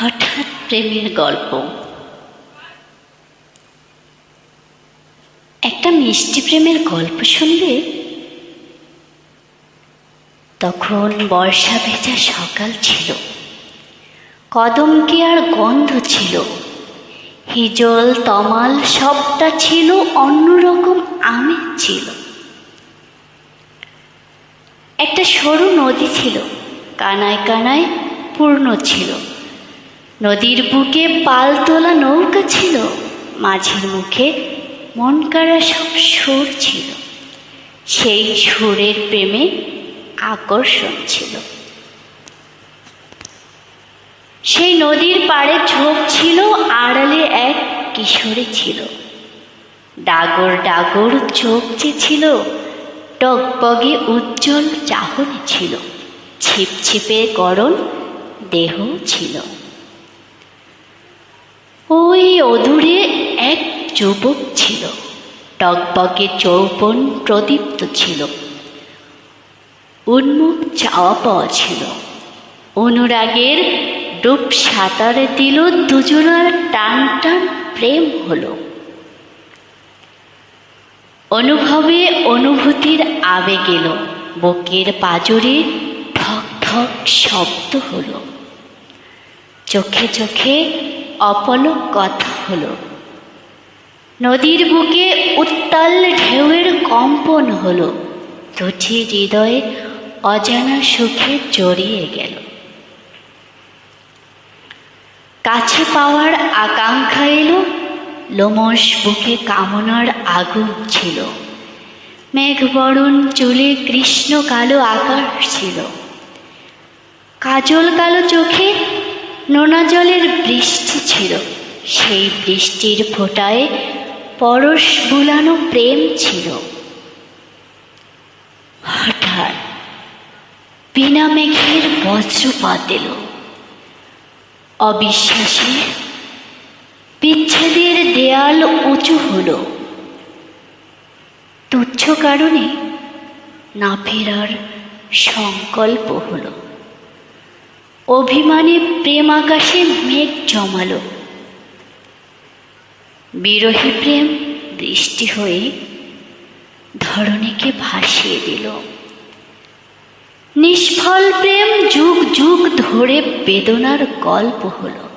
হঠাৎ প্রেমের গল্প। একটা মিষ্টি প্রেমের গল্প শুনবে তখন বর্ষা ভেজা সকাল ছিল। কদমকে আর গন্ধ ছিল? হিজল, তমাল সবটা ছিল, অন্যরকম আমেজ ছিল। একটা সরু নদী ছিল, কানায় কানায় পূর্ণ ছিল। নদীর বুকে পাল তোলা নৌকা ছিল, মাঝের মুখে মন কাড়া সব সুর ছিল। সেই সুরের প্রেমে আকর্ষণ ছিল। সেই নদীর পাড়ে ঝোপ ছিল, আড়ালে এক কিশোরী ছিল। ডাগর ডাগর চোখ যে ছিল, টকবগে উজ্জ্বল চাহনি ছিল। ছিপছিপে গরম দেহ ছিল। ওই অদূরে এক যুবক ছিল। টকবগে চৌবন প্রদীপ্ত ছিল। উন্মুখ চাওয়া পাওয়া ছিল। অনুরাগের ডুব সাঁতারে দিল দুজনার টান টান প্রেম হলো। অনুভবে অনুভূতির আবেগ এলো। বুকের পাজরে ঠক ঠক শব্দ হলো। চোখে চোখে অপলক কথা হলো। নদীর বুকে উত্তাল ঢেউয়ের কম্পন হলো। দুটি হৃদয়ে অজানা সুখে জড়িয়ে গেল। কাছে পাওয়ার আকাঙ্ক্ষা এলো। লোমস বুকে কামনার আগুন ছিল। মেঘবরণ চুলে কৃষ্ণ কালো আকাশ ছিল। কাজল কালো চোখে নোনা জলের বৃষ্টি ছিল। সেই বৃষ্টির ফোঁটায় পরশ বুলানো প্রেম ছিল। হঠাৎ বিনা মেঘের বজ্রপাত এলো। অবিশ্বাসী বিচ্ছেদের দেয়াল উঁচু হল। তুচ্ছ কারণে না ফেরার সংকল্প হলো। অভিমানে প্রেম আকাশে মেঘ জমালো। বিরহী প্রেম দৃষ্টি হয়ে ধরণীকে ভাসিয়ে দিল। নিষ্ফল প্রেম যুগ যুগ ধরে বেদনার গল্প হলো।